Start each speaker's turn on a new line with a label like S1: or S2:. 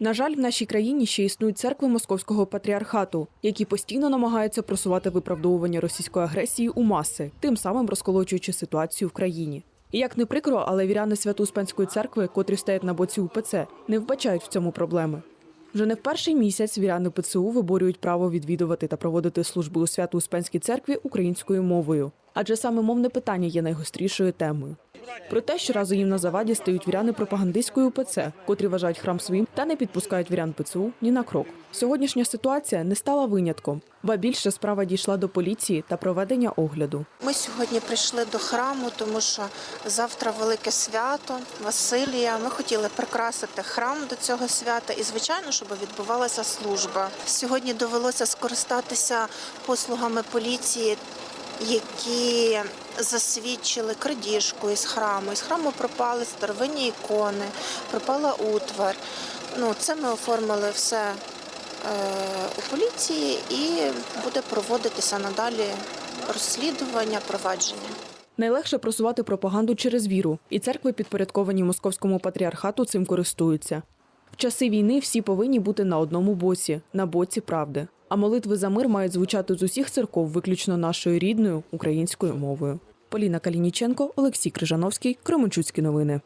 S1: На жаль, в нашій країні ще існують церкви московського патріархату, які постійно намагаються просувати виправдовування російської агресії у маси, тим самим розколочуючи ситуацію в країні. І як не прикро, але віряни Свято-Успенської церкви, котрі стоять на боці УПЦ, не вбачають в цьому проблеми. Вже не в перший місяць віряни ПЦУ виборюють право відвідувати та проводити служби у Свято-Успенській церкві українською мовою, адже саме мовне питання є найгострішою темою. Проте щоразу їм на заваді стають віряни пропагандистської УПЦ, котрі вважають храм своїм та не підпускають вірян ПЦУ ні на крок. Сьогоднішня ситуація не стала винятком, ба більше справа дійшла до поліції та проведення огляду.
S2: Ми сьогодні прийшли до храму, тому що завтра велике свято Василія. Ми хотіли прикрасити храм до цього свята і, звичайно, щоб відбувалася служба. Сьогодні довелося скористатися послугами поліції, які засвідчили крадіжку із храму. Із храму пропали старовинні ікони, пропала утвар. Ну, це ми оформили все е, у поліції і буде проводитися надалі розслідування, провадження.
S1: Найлегше просувати пропаганду через віру, і церкви, підпорядковані московському патріархату, цим користуються. Часи війни всі повинні бути на одному боці на боці правди. А молитви за мир мають звучати з усіх церков виключно нашою рідною українською мовою. Поліна Калініченко, Олексій Крижановський, Кременчуцькі новини.